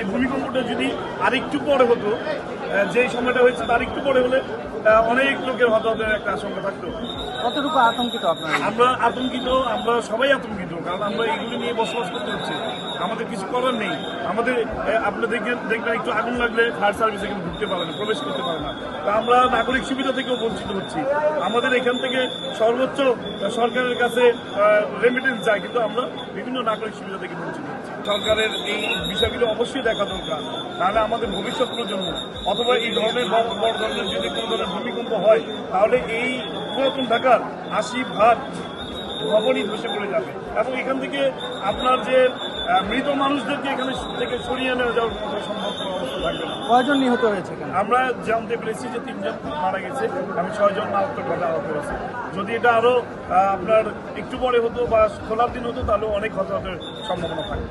এই ভূমিকম্পটা যদি আরেকটু পরে হতো যে যেই সময়টা হয়েছে তার একটু পরে হলে অনেক লোকের হতাহতের একটা আশঙ্কা থাকতো। কতটুকু আতঙ্কিত আপনারা? আমরা আতঙ্কিত আমরা সবাই আতঙ্কিত। কারণ আমরা এগুলি নিয়ে বসবাস করতে হচ্ছে। আমাদের কিছু করার নেই। আমাদের আপনি দেখবেন দেখবেন একটু আগুন লাগলে ফায়ার সার্ভিস এখানে ঢুকতে পারে না, প্রবেশ করতে পারে না। তা আমরা নাগরিক সুবিধা থেকেও বঞ্চিত হচ্ছি। আমাদের এখান থেকে সর্বোচ্চ সরকারের কাছে রেমিটেন্স যায়, কিন্তু আমরা বিভিন্ন নাগরিক সুবিধা থেকে বঞ্চিত হচ্ছি। সরকারের এই বিষয়গুলো অবশ্যই দেখা দরকার। তাহলে আমাদের ভবিষ্যৎ প্রজন্ম, অথবা এই ধরনের বড় ধরনের যদি কোনো ধরনের ভূমিকম্প হয়, তাহলে এই পুরাতন ঢাকার আশি ভাগ ভবনই ধসে পড়ে যাবে। এবং এখান থেকে আপনার যে মৃত মানুষদেরকে এখানে থেকে সরিয়ে নিয়ে যাওয়ার মতো সম্ভব কোনো অবস্থা থাকবে না। কয়জন নিহত হয়েছে আমরা জানতে পেরেছি যে তিনজন মারা গেছে। আমি ছয়জন মারাত্মকভাবে আহত হয়েছে যদি এটা আরও আপনার একটু পরে হতো বা খোলার দিন হতো তাহলে অনেক হতাহতের সম্ভাবনা থাকে